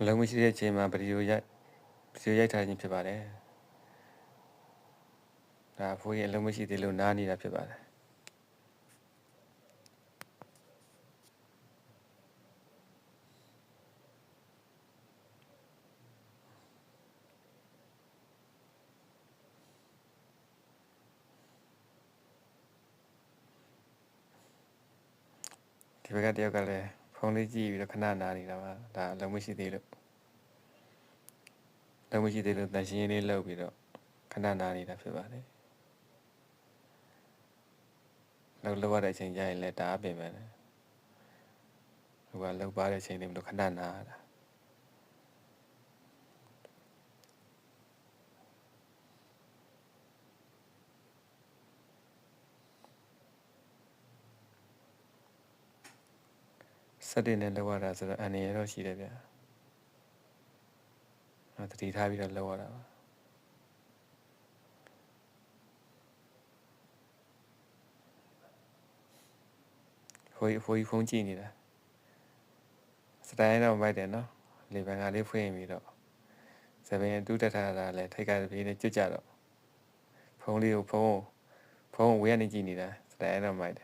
အလုံးမရှိတဲ့အချိန်မှာဗီဒီယိုရိုက်ဗီဒီယိုရိုက်ထားခြင်းဖြစ်ပါတယ်ဒါဖိုးရင်အလုံးမရှိသေးလို့နားနေတာဖြစ်ပါတယ်ဒီဘက်ကတယောက်ကလည်း ဖုန်းလေးကြည့်ပြီးတော့ခဏနားနေတာပါဒါအလုံးမရှိသေးလို့လုံးမရှိသေးလို့တန်ရှင်းရေးလေးလုပ်ပြီးတော့ခဏနားနေတာဖြစ်ပါတယ်လောက်လောက်ရတဲ့အချိန်ကျရင်လည်းဒါအပင်ပဲလေဟိုကလောက်ပါတဲ့အချိန်လေးမလို့ခဏနားရတာ စက်တင်နဲ့လောက်ရတာဆိုတော့အနေရတော့ရှိတယ်ဗျာအဲတတိထားပြီးတော့လောက်ရတာပါဟိုဟိုဖုန်းကြည့်နေတာစတိုင်းတော့မိုက်တယ်နော်လေဘန်ကလေးဖွင့်ပြီးတော့စပင်တူးတက်ထားတာလည်းထိတ်ကပြေးနေကြွကြတော့ဖုန်းလေးကိုဖုန်းဖုန်းဝေးကနေကြည့်နေတာစတိုင်းတော့မိုက်တယ်